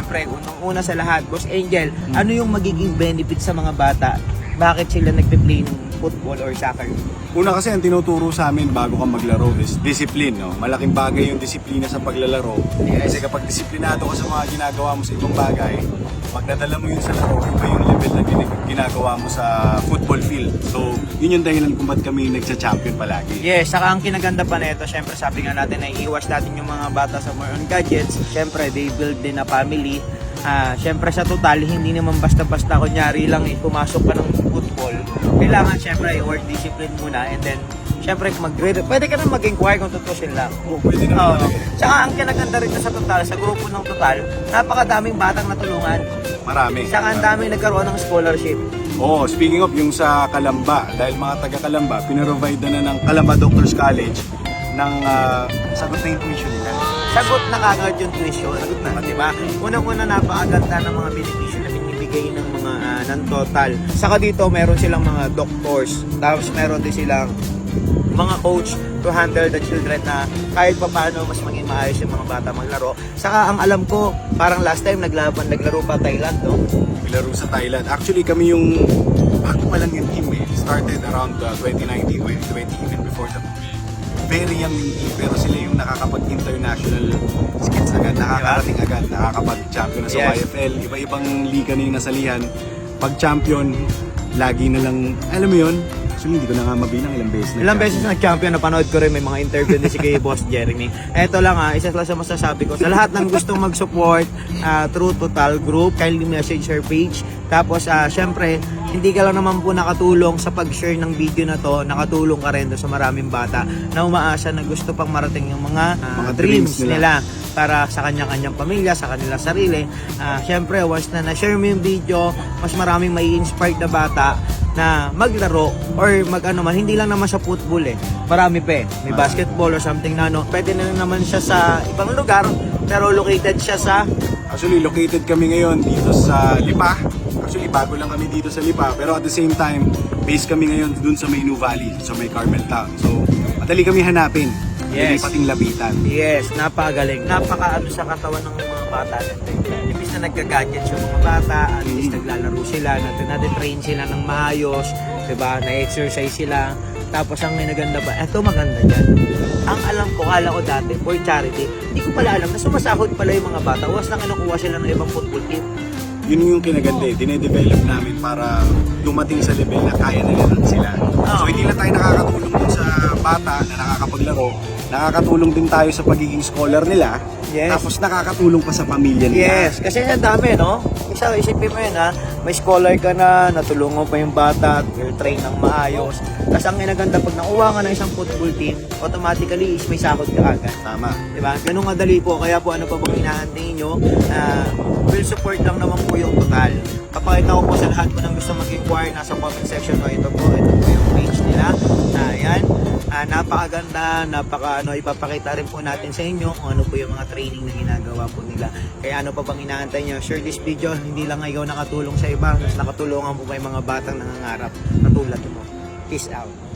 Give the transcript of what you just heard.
syempre, unang-una sa lahat, Boss Angel, ano yung magiging benefit sa mga bata? Bakit sila nagpe-play ng football or soccer? Una kasi ang tinuturo sa amin bago ka maglaro is discipline. No? Malaking bagay yung disiplina sa paglalaro. Yes. Kasi kapag disiplinado ka sa mga ginagawa mo sa ibang bagay, pag nadala mo yun sa laro, iba yung level na gin- ginagawa mo sa football field. So, yun yung dahilan kung ba't kami nagsa-champion palagi. Yes, saka ang kinaganda pa nito, syempre sabi nga natin na iiwas natin yung mga bata sa more on gadgets. Syempre, they build din a family. Ah, syempre sa total, hindi naman basta-basta kunyari lang eh, pumasok ka ng football. Kailangan syempre i-work discipline muna and then syempre mag pwede ka na mag-inquire kung tutusin lang. Oo, pwede Oo. naman. Tsaka ang kinaganda rin sa total, sa grupo ng total, napakadaming batang natulungan. Marami. Tsaka ang dami nagkaroon ng scholarship. Oo, speaking of yung sa Kalamba, dahil mga taga Kalamba, pinrovide na, na ng Kalamba Doctors College ng ah, sagot na yung tuition nila. sagot na kagad yung tuition. Sagot na. Diba? Unang-una napakaganda ng mga benepisyo na binibigay ng mga ah, ng total. Saka dito meron silang mga doctors. Tapos meron din silang mga coach to handle the children na kahit pa paano mas maging maayos yung mga bata maglaro. Saka ang alam ko, parang last time naglaban, naglaro pa Thailand, no? Laro sa Thailand. Actually, kami yung bago pa lang yung team eh. Started around uh, 2019, 2020, even before the very young team. Pero sila yung nakakapag-international skits agad, nakakarating agad, nakakapag-champion na sa Yes. YFL. Iba-ibang liga na yung nasalihan. Pag champion, lagi na lang, alam mo yun, actually hindi ko na nga mabilang ilang beses na. Ilang beses na champion, napanood ko rin may mga interview din si kay Boss Jeremy. Eto lang ha, isa lang sa masasabi ko. Sa lahat ng gustong mag-support ah, through Total Group, kindly message her page. Tapos, ah, syempre, hindi ka lang naman po nakatulong sa pag-share ng video na to, nakatulong ka rin sa maraming bata na umaasa na gusto pang marating yung mga, ah, Mga dreams, dreams nila. nila. para sa kanya-kanyang pamilya, sa kanila sarili. Ah, syempre, once na na-share mo yung video, mas maraming may inspired na bata na maglaro or mag ano man, hindi lang naman sa football eh. Marami pa eh. May basketball or something na ano. Pwede na naman siya sa ibang lugar, pero located siya sa Actually, located kami ngayon dito sa Lipa. Actually, bago lang kami dito sa Lipa. Pero at the same time, base kami ngayon dun sa May New Valley, sa May Carmel Town. So, madali kami hanapin. Yes. Madali pating lapitan. Yes, napakagaling. Napaka ano sa katawan ng mga bata. Imbis na nagka-gadgets yung mga bata, at least naglalaro sila, natin natin train sila ng maayos, 'di ba? Na-exercise sila. Tapos ang may naganda ba? Eto maganda dyan. Ang alam ko, kala ko dati, for charity, hindi ko pala alam na sumasahod pala yung mga bata. Once na kinukuha sila ng ibang football team. Yun yung kinaganda eh. Dinedevelop namin para dumating sa level na kaya nila lang sila. So, hindi lang tayo nakakatulong dun sa bata na nakakapaglaro. Nakakatulong din tayo sa pagiging scholar nila. Yes. Tapos nakakatulong pa sa pamilya nila. Yes, kasi ang dami, no? Isa, isipin mo yun, ha? May scholar ka na, natulungan pa yung bata, train ng maayos. Tapos ang inaganda, pag nakuha ka ng isang football team, automatically is may sahod ka agad. Tama. Diba? Ganun kadali po. Kaya po ano pa bang inaantay nyo? Uh, will support lang naman po yung total. Papakita ko po sa lahat po ng gusto mag-inquire nasa comment section ko. Ito po, ito po yung nila. Uh, yan. Ah, napakaganda, napaka ano, ipapakita rin po natin sa inyo kung ano po yung mga training na ginagawa po nila. Kaya ano pa bang inaantay nyo? Share this video, hindi lang ikaw nakatulong sa iba, mas nakatulungan po may mga batang nangangarap katulad mo. Peace out.